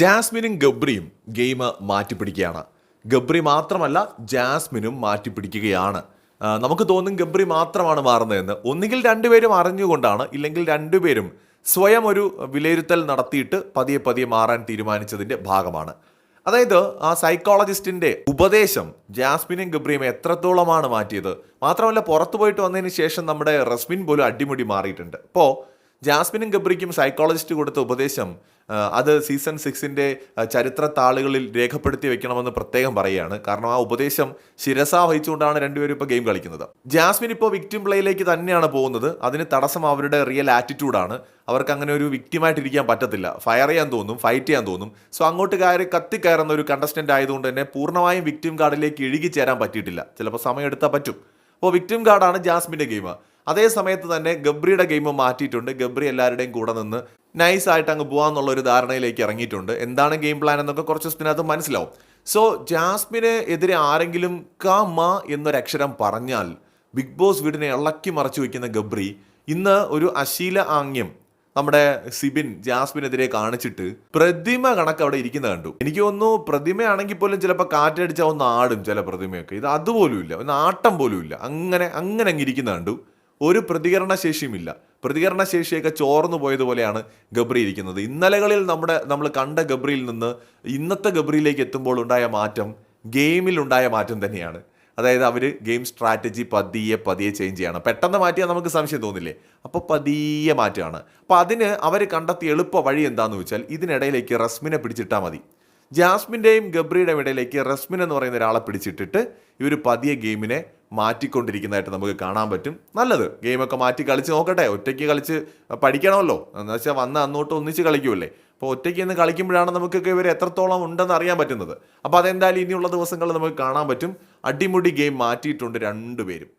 ജാസ്മിനും ഗബ്രിയും ഗെയിം മാറ്റിപ്പിടിക്കുകയാണ്. ഗബ്രി മാത്രമല്ല ജാസ്മിനും മാറ്റിപ്പിടിക്കുകയാണ്. പിടിക്കുകയാണ് നമുക്ക് തോന്നും ഗബ്രി മാത്രമാണ് മാറുന്നതെന്ന്. ഒന്നുകിൽ രണ്ടുപേരും അറിഞ്ഞുകൊണ്ടാണ് ഇല്ലെങ്കിൽ രണ്ടുപേരും സ്വയം ഒരു വിലയിരുത്തൽ നടത്തിയിട്ട് പതിയെ പതിയെ മാറാൻ തീരുമാനിച്ചതിന്റെ ഭാഗമാണ്. അതായത് ആ സൈക്കോളജിസ്റ്റിന്റെ ഉപദേശം ജാസ്മിനും ഗബ്രിയും എത്രത്തോളമാണ് മാറ്റിയത്. മാത്രമല്ല പുറത്തു പോയിട്ട് വന്നതിന് ശേഷം നമ്മുടെ റസ്മിൻ പോലും അടിമുടി മാറിയിട്ടുണ്ട്. ഇപ്പോൾ ജാസ്മിനും ഗബ്രിക്കും സൈക്കോളജിസ്റ്റ് കൊടുത്ത ഉപദേശം അത് സീസൺ സിക്സിന്റെ ചരിത്ര താളുകളിൽ രേഖപ്പെടുത്തി വെക്കണമെന്ന് പ്രത്യേകം പറയുകയാണ്. കാരണം ആ ഉപദേശം ശിരസ വഹിച്ചുകൊണ്ടാണ് രണ്ടുപേരും ഇപ്പോൾ ഗെയിം കളിക്കുന്നത്. ജാസ്മിൻ ഇപ്പോൾ വിക്ടിം പ്ലേയിലേക്ക് തന്നെയാണ് പോകുന്നത്. അതിന് തടസ്സം അവരുടെ റിയൽ ആറ്റിറ്റ്യൂഡാണ് അവർക്ക് അങ്ങനെ ഒരു വിക്ടിമായിട്ടിരിക്കാൻ പറ്റത്തില്ല. ഫയർ ചെയ്യാൻ തോന്നും ഫൈറ്റ് ചെയ്യാൻ തോന്നും. സോ അങ്ങോട്ട് കയറി കത്തിക്കയറുന്ന ഒരു കണ്ടസ്റ്റന്റ് ആയതുകൊണ്ട് തന്നെ പൂർണമായും വിക്ടിം കാർഡിലേക്ക് ഇഴുകി ചേരാൻ പറ്റിയിട്ടില്ല. ചിലപ്പോൾ സമയം എടുത്താൽ പറ്റും. അപ്പോൾ വിക്ടിം കാർഡാണ് ജാസ്മിന്റെ ഗെയിം അതേ സമയത്ത് തന്നെ ഗബ്രിയുടെ ഗെയിം മാറ്റിയിട്ടുണ്ട്. ഗബ്രി എല്ലാവരുടെയും കൂടെ നിന്ന് നൈസായിട്ട് അങ്ങ് പോകാമെന്നുള്ള ഒരു ധാരണയിലേക്ക് ഇറങ്ങിയിട്ടുണ്ട്. എന്താണ് ഗെയിം പ്ലാൻ എന്നൊക്കെ കുറച്ച് ദിവസത്തിനകത്ത് മനസ്സിലാവും. സോ ജാസ്മിന് എതിരെ ആരെങ്കിലും ക മ എന്നൊരക്ഷരം പറഞ്ഞാൽ ബിഗ് ബോസ് വീടിനെ ഇളക്കി മറച്ചു വയ്ക്കുന്ന ഗബ്രി ഇന്ന് ഒരു അശീല ആംഗ്യം നമ്മുടെ സിബിൻ ജാസ്മിനെതിരെ കാണിച്ചിട്ട് പ്രതിമ കണക്ക് അവിടെ ഇരിക്കുന്ന കണ്ടു. എനിക്ക് തോന്നുന്നു പ്രതിമയാണെങ്കിൽ പോലും ചിലപ്പോൾ കാറ്റടിച്ചാൽ ഒന്ന് ആടും ചില പ്രതിമയൊക്കെ. ഇത് അതുപോലും ഇല്ല ഒന്ന് ആട്ടം പോലും ഇല്ല അങ്ങനെ അങ്ങനെ അങ്ങ് കണ്ടു. ഒരു പ്രതികരണശേഷിയുമില്ല. പ്രതികരണശേഷിയൊക്കെ പ്രതികരണ ശേഷിയൊക്കെ ചോർന്നു പോയതുപോലെയാണ് ഗബ്രി ഇരിക്കുന്നത്. ഇന്നലകളിൽ നമ്മുടെ നമ്മൾ കണ്ട ഗബ്രിയിൽ നിന്ന് ഇന്നത്തെ ഗബ്രിയിലേക്ക് എത്തുമ്പോൾ ഉണ്ടായ മാറ്റം ഗെയിമിൽ ഉണ്ടായ മാറ്റം തന്നെയാണ്. അതായത് അവർ ഗെയിം സ്ട്രാറ്റജി പതിയെ പതിയെ ചേഞ്ച് ചെയ്യണം. പെട്ടെന്ന് മാറ്റിയാൽ നമുക്ക് സംശയം തോന്നില്ലേ? അപ്പോൾ പതിയെ മാറ്റമാണ് അപ്പോൾ അതിന് അവർ കണ്ടെത്തിയ എളുപ്പ വഴി എന്താണെന്ന് വെച്ചാൽ ഇതിനിടയിലേക്ക് റസ്മിനെ പിടിച്ചിട്ടാൽ മതി. ജാസ്മിന്റെയും ഗബ്രിയുടെയും ഇടയിലേക്ക് റസ്മിൻ എന്ന് പറയുന്ന ഒരാളെ പിടിച്ചിട്ടിട്ട് ഇവർ പതിയെ ഗെയിമിനെ മാറ്റിക്കൊണ്ടിരിക്കുന്നതായിട്ട് നമുക്ക് കാണാൻ പറ്റും. നല്ലത്. ഗെയിമൊക്കെ മാറ്റി കളിച്ച് നോക്കട്ടെ. ഒറ്റയ്ക്ക് കളിച്ച് പഠിക്കണമല്ലോ. എന്ന് വെച്ചാൽ വന്ന് അന്നോട്ട് ഒന്നിച്ച് കളിക്കുമല്ലേ അപ്പോൾ ഒറ്റയ്ക്ക് ഇന്ന് കളിക്കുമ്പോഴാണ് നമുക്കൊക്കെ ഇവർ എത്രത്തോളം ഉണ്ടെന്ന് അറിയാൻ പറ്റുന്നത്. അപ്പോൾ അതെന്തായാലും ഇനിയുള്ള ദിവസങ്ങളിൽ നമുക്ക് കാണാൻ പറ്റും. അടിമുടി ഗെയിം മാറ്റിയിട്ടുണ്ട് രണ്ടുപേരും.